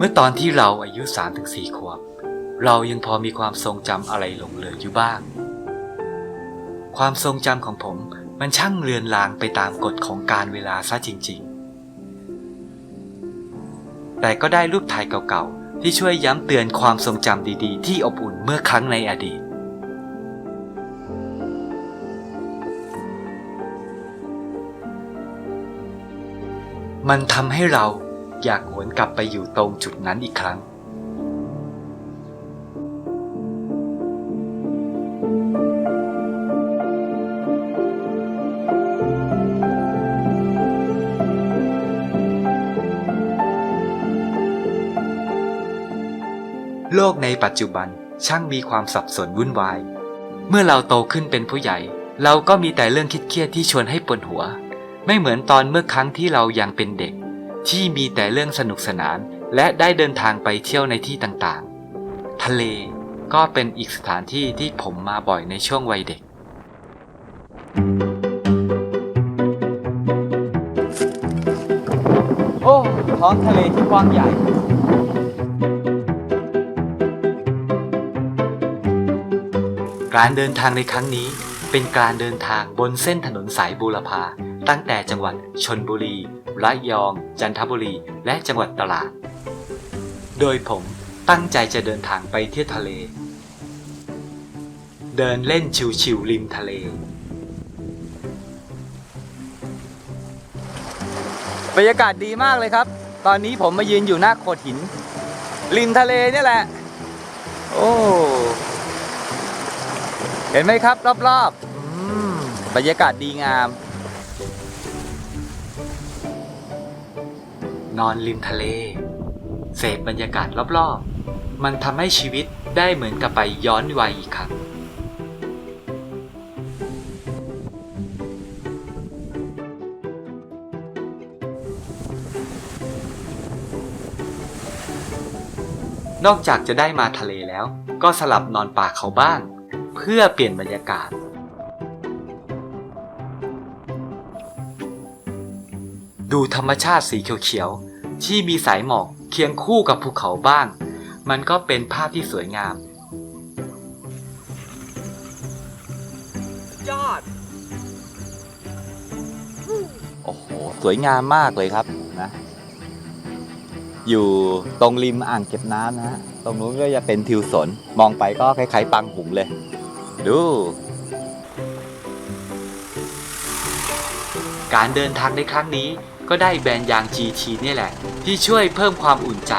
เมื่อตอนที่เราอายุ3-4ขวบ เรายังพอมีความทรงจำอะไรหลงเหลืออยู่บ้าง ความทรงจำของผมมันช่างเลือนลางไปตามกฎของการเวลาซะจริง ๆ แต่ก็ได้รูปถ่ายเก่าๆ ที่ช่วยย้ำเตือนความทรงจำดีๆ ที่อบอุ่นเมื่อครั้งในอดีตมันทำให้เรา อยากหวนกลับไปอยู่ตรงจุดนั้นอีกครั้ง โลกในปัจจุบันช่างมีความสับสนวุ่นวาย เมื่อเราโตขึ้นเป็นผู้ใหญ่ เราก็มีแต่เรื่องคิดเครียดที่ชวนให้ปวดหัว ไม่เหมือนตอนเมื่อครั้งที่เรายังเป็นเด็ก ที่มีแต่เรื่องสนุกสนาน และได้เดินทางไปเที่ยวในที่ต่างๆ ทะเลก็เป็นอีกสถานที่ที่ผมมาบ่อยในช่วงวัยเด็ก โอ้ท้องทะเลที่กว้างใหญ่ การเดินทางในครั้งนี้เป็นการเดินทางบนเส้นถนนสายบูรพา ตั้งแต่จังหวัดชนบุรี ระยอง จันทบุรี และจังหวัดตราด โดยผมตั้งใจจะเดินทางไปเที่ยวทะเล เดินเล่นชิวๆริมทะเล บรรยากาศดีมากเลยครับ ตอนนี้ผมมายืนอยู่หน้าโขดหิน ริมทะเลเนี่ยแหละ โอ้ เห็นไหมครับ รอบๆบรรยากาศดีงาม นอนริมทะเล เสพบรรยากาศรอบๆ มันทำให้ชีวิตได้เหมือนกับไปย้อนวัยอีกครั้งนอกจากจะได้มาทะเลแล้ว ก็สลับนอนป่าเขาบ้าง เพื่อเปลี่ยนบรรยากาศ ดูธรรมชาติสีเขียวๆ ที่มีสายหมอกเคียงคู่กับภูเขาบ้าง มันก็เป็นภาพที่สวยงาม ยอด โอ้โห สวยงามมากเลยครับนะ อยู่ตรงริมอ่างเก็บน้ำนะฮะ ตรงนู้นก็จะเป็นทิวสน มองไปก็คล้ายๆปังหุงเลย ดูการเดินทางในครั้งนี้ ก็ได้แบรนด์ยาง GT เนี่ยแหละ ที่ช่วยเพิ่มความอุ่นใจ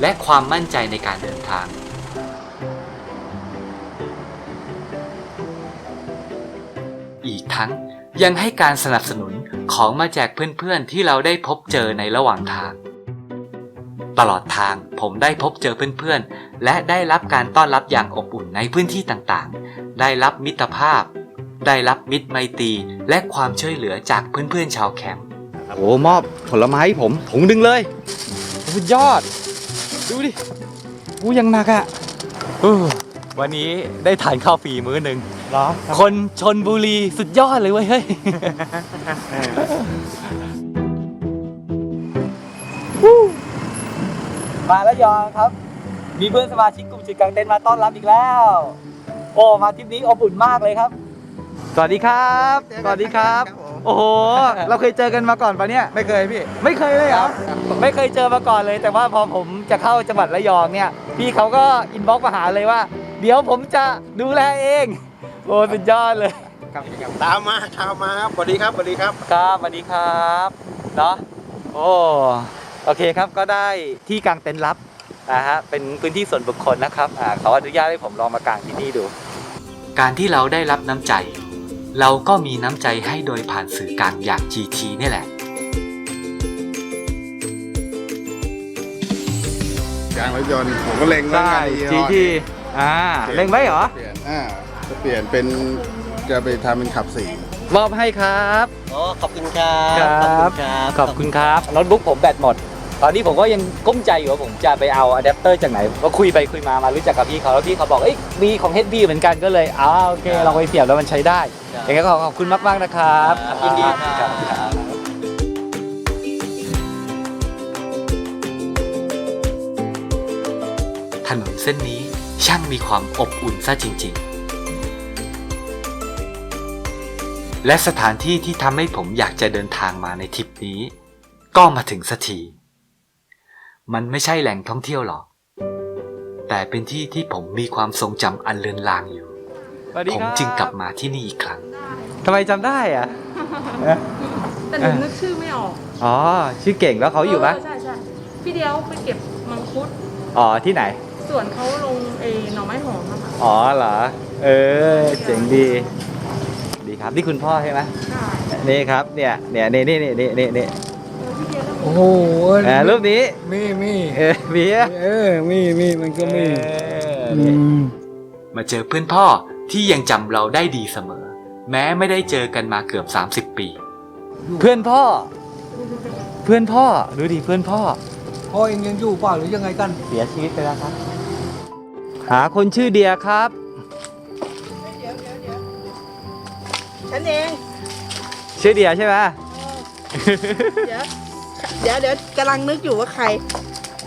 และความมั่นใจในการเดินทางอีกทั้งยังให้การสนับสนุนของมาแจกเพื่อนๆที่เราได้พบเจอในระหว่างทาง ตลอดทางผมได้พบเจอเพื่อนๆ และได้รับการต้อนรับอย่างอบอุ่นในพื้นที่ต่างๆ ได้รับมิตรภาพ ได้รับมิตรไมตรีและความช่วยเหลือจากเพื่อนๆชาวแคมป์ โอ้มอบผลไม้ให้ผมถุงดึงเลยสุดยอด ดูดิกูยังหนักอะ่ะเออวันนี้ได้ทานข้าวฟรีมื้อหนึ่งเหรอ คนชนบุรีสุดยอดเลยเว้ยเฮ้ยมาแล้วยองครับ มีเพื่อนสมาชิกกลุ่มจุดกลางเต็นท์มาต้อนรับอีกแล้ว โอ้ มาทริปนี้อบอุ่นมากเลยครับ สวัสดีครับ สวัสดีครับ โอ้โห เราเคยเจอกันมาก่อนปะเนี่ย ไม่เคยพี่ ไม่เคยเลยเหรอ ไม่เคยเจอมาก่อนเลย แต่ว่าพอผมจะเข้าจังหวัดระยองเนี่ย พี่เขาก็อินบ็อกซ์มาหาเลยว่า เดี๋ยวผมจะดูแลเอง โอ้สุดยอดเลย ครับตามมาตามมาครับสวัสดีครับสวัสดีครับ ครับสวัสดีครับเนาะโอ้โอเคครับก็ได้ที่กางเต็นท์รับนะฮะเป็นพื้นที่ส่วนบุคคลนะครับอ่าเขาอนุญาตให้ผมลองมากางที่นี่ดู การที่เราได้รับน้ำใจ เราก็มีน้ำใจให้โดยผ่านสื่อกลางอย่าง GT นี่แหละยางรถยนต์ผมก็เล็งไว้ได้งานจียี่ห้อจีอ่าเล็งไว้เหรอ เปลี่ยนอ่าจะเปลี่ยนเป็นจะไปทำเป็นขับสี่มอบให้ครับโอ้ขอบคุณครับครับ ขอบคุณครับ ขอบคุณครับโน้ตบุ๊กผมแบตหมด ตอนนี้ผมก็ยังก้มใจอยู่ว่าผมจะไปเอาอะแดปเตอร์จากไหนก็คุยไปคุยมามารู้จักกับพี่เขาแล้วพี่เขาบอกเอ้ยมีของ HB เหมือนกันก็เลยอ้าวโอเคเราไปเสียบแล้วมันใช้ได้อย่างนั้นก็ขอขอบคุณมาก ๆ นะครับยินดีครับถนนเส้นนี้ช่างมีความอบอุ่นซะจริง ๆ และสถานที่ที่ทำให้ผมอยากจะเดินทางมาในทริปนี้ ก็มาถึงสักที มันไม่ใช่แหล่งท่องเที่ยวหรอก แต่เป็นที่ที่ผมมีความทรงจำอันเลือนลางอยู่ สวัสดีผมครับจึงกลับมาที่นี่อีกครั้ง ทำไมจำได้อะ แต่หนูนึกชื่อไม่ออกอ๋อ ชื่อเก่งแล้วเขาอยู่ปะใช่ใช่พี่เดียวไปเก็บมังคุด อ๋อ ที่ไหน ส่วนเขาลงเอหน่อไม้หอมอะค่ะอ๋อเหรอ เออ เจ๋งดี ดีครับ นี่คุณพ่อใช่ไหม ใช่นี่ครับ เนี่ย เนี่ย นี่นี่นี่นี่นี่ นี่เออพี่เดียวแล้วโอ้โหอ่ารูปนี้มีมีเออมีอะเออมีมีมันก็มีเอออืนี่มมาเจอเพื่อนพ่อที่ยังจำเราได้ดีเสมอ แม้ไม่ได้เจอกันมาเกือบ 30 ปี เพื่อนพ่อ เพื่อนพ่อดูดิเพื่อนพ่อ พ่อเองยังอยู่เปล่าหรือยังไงกันเสียชีวิตไปแล้วครับ หาคนชื่อเดียครับฉันเอง ชื่อเดียใช่ไหม เดี๋ยว เดี๋ยวเดี๋ยวกำลังนึกอยู่ว่าใคร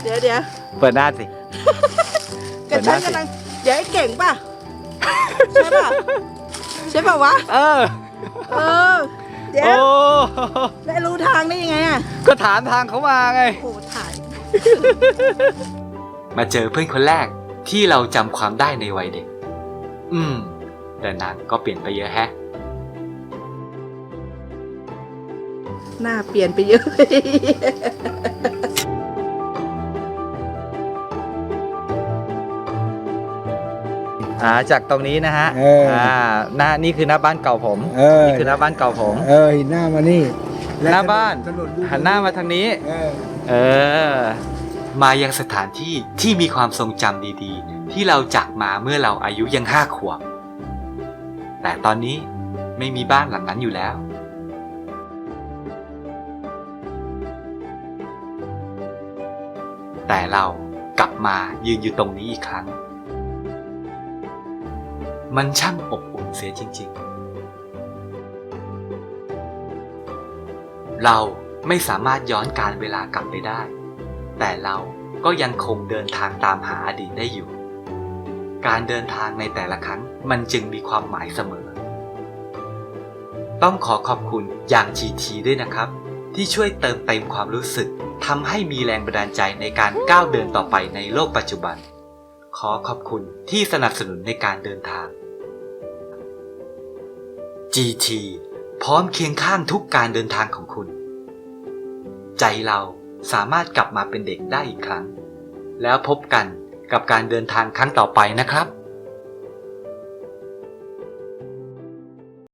เดี๋ยวเดี๋ยวเปิดหน้าสิเปิกับดหฉัน้านสิกำลัง เดี๋ยวไอ้เก่งป่ะ ใช่ป่ะ ใช่ป่ะวะ เออ เออ เดี๋ยวโอ้ ได้รู้ทางได้ยังไงอะ ก็ถามทางเขามาไง โอ้ถ่าย มาเจอเพื่อนคนแรกที่เราจำความได้ในวัยเด็ก อืม แต่นางก็เปลี่ยนไปเยอะแฮะ หน้าเปลี่ยนไปเยอะอ่าจากตรงนี้นะฮะเอออ่ หน้านี่คือหน้าบ้านเก่าผมเออนี่คือหน้าบ้านเก่าผมเออเห็นหน้ามานี่หน้าบ้านถนนอยู่หันหน้ามาทางนี้ เออเออ มายังสถานที่ที่มีความทรงจำดีๆ ที่เราจากมาเมื่อเราอายุยังห้าขวบ แต่ตอนนี้ไม่มีบ้านหลังนั้นอยู่แล้ว แต่เรากลับมายืนอยู่ตรงนี้อีกครั้ง มันช่างอบอุ่นเสียจริง ๆ เราไม่สามารถย้อนการเวลากลับไปได้ แต่เราก็ยังคงเดินทางตามหาอดีตได้อยู่ การเดินทางในแต่ละครั้งมันจึงมีความหมายเสมอ ต้องขอขอบคุณอย่างจีทีด้วยนะครับ ที่ช่วยเติมเต็มความรู้สึกทำให้มีแรงบันดาลใจในการก้าวเดินต่อไปในโลกปัจจุบัน ขอขอบคุณที่สนับสนุนในการเดินทาง GT พร้อมเคียงข้างทุกการเดินทางของคุณ ใจเราสามารถกลับมาเป็นเด็กได้อีกครั้ง แล้วพบกันกับการเดินทางครั้งต่อไปนะครับ